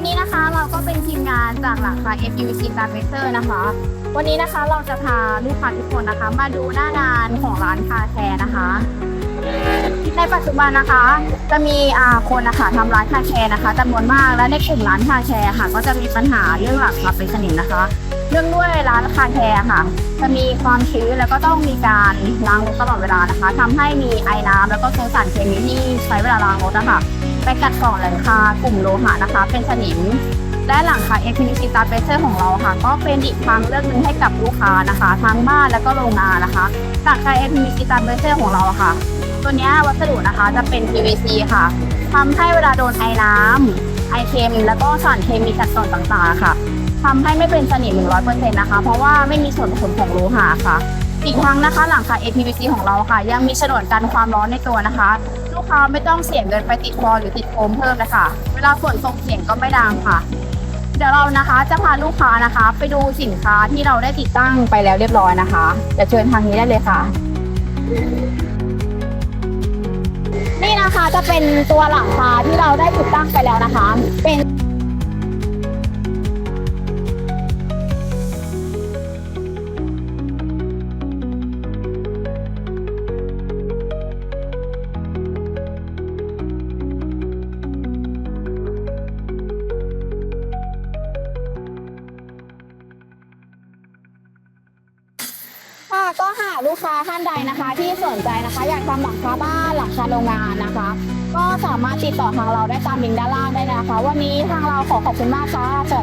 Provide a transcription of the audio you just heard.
วันนี้นะคะเราก็เป็นทีมงานจากหลังคา FUC s t a r v a t o r นะคะ วันนี้นะคะเราจะพาลูกค้าทุกคนนะคะ มาดูหน้างานของร้านคาแคร์นะคะ ในปัจจุบันนะคะ จะมีคนนะคะทำร้านคาแคร์นะคะจำนวนมากและในกลุ่มร้านคาแคร์ค่ะ ก็จะมีปัญหาเรื่องหลักครับเป็นสนิมนะคะ เรื่องด้วยร้านคาแคร์ค่ะ จะมีความชื้นแล้วก็ต้องมีการล้างรถตลอดเวลานะคะทำให้มีไอน้ำแล้วก็ตัวสารเคมีที่ใช้เวลาล้างรถนะคะไปกัดกร่อนหลังคากลุ่มโลหะนะคะ เป็นสนิมและหลังคา a p v c s t a r b a s e r ของเราค่ะ ก็เป็นอีกทางเลือกหนึ่งให้กับลูกค้านะคะทั้งบ้านและก็โรงงานนะคะหลังคา a p v c s t a r b a s e r ของเราค่ะ ตัวเนี้ยวัสดุนะคะจะเป็น PVC ค่ะทำให้เวลาโดนไอน้ำ ไอเค็มแล้วก็สารเคมีกัดเกร่อนต่างๆค่ะทำให้ไม่เป็นสนิม100%นะคะ เพราะว่าไม่มีส่วนผสมของโลหะค่ะ อีกทั้งนะคะหลังคา APVC ของเราค่ะ ยังมีฉนวนกันความร้อนในตัวนะคะ ลูกค้าไม่ต้องเสี่ยงเงินไปติดฟอลหรือติดโฟมเพิ่มนะคะ เวลาฝนตกเสียงก็ไม่ดังค่ะเดี๋ยวเรานะคะจะพาลูกค้านะคะ ไปดูสินค้าที่เราได้ติดตั้งไปแล้วเรียบร้อยนะคะเดี๋ยวเชิญทางนี้ได้เลยค่ะ จะเป็นตัวหลังคาที่เราได้ติดตั้งไปแล้วนะคะ เป็น ค่ะก็หากลูกค้าท่านใดนะคะ ที่สนใจนะคะ อยากทำหลังคาบ้านหลังคาโรงงานนะคะ ก็สามารถติดต่อทางเราได้ตามลิงก์ด้านล่างได้นะคะ วันนี้ทางเราขอขอบคุณมากค่ะสวัสดี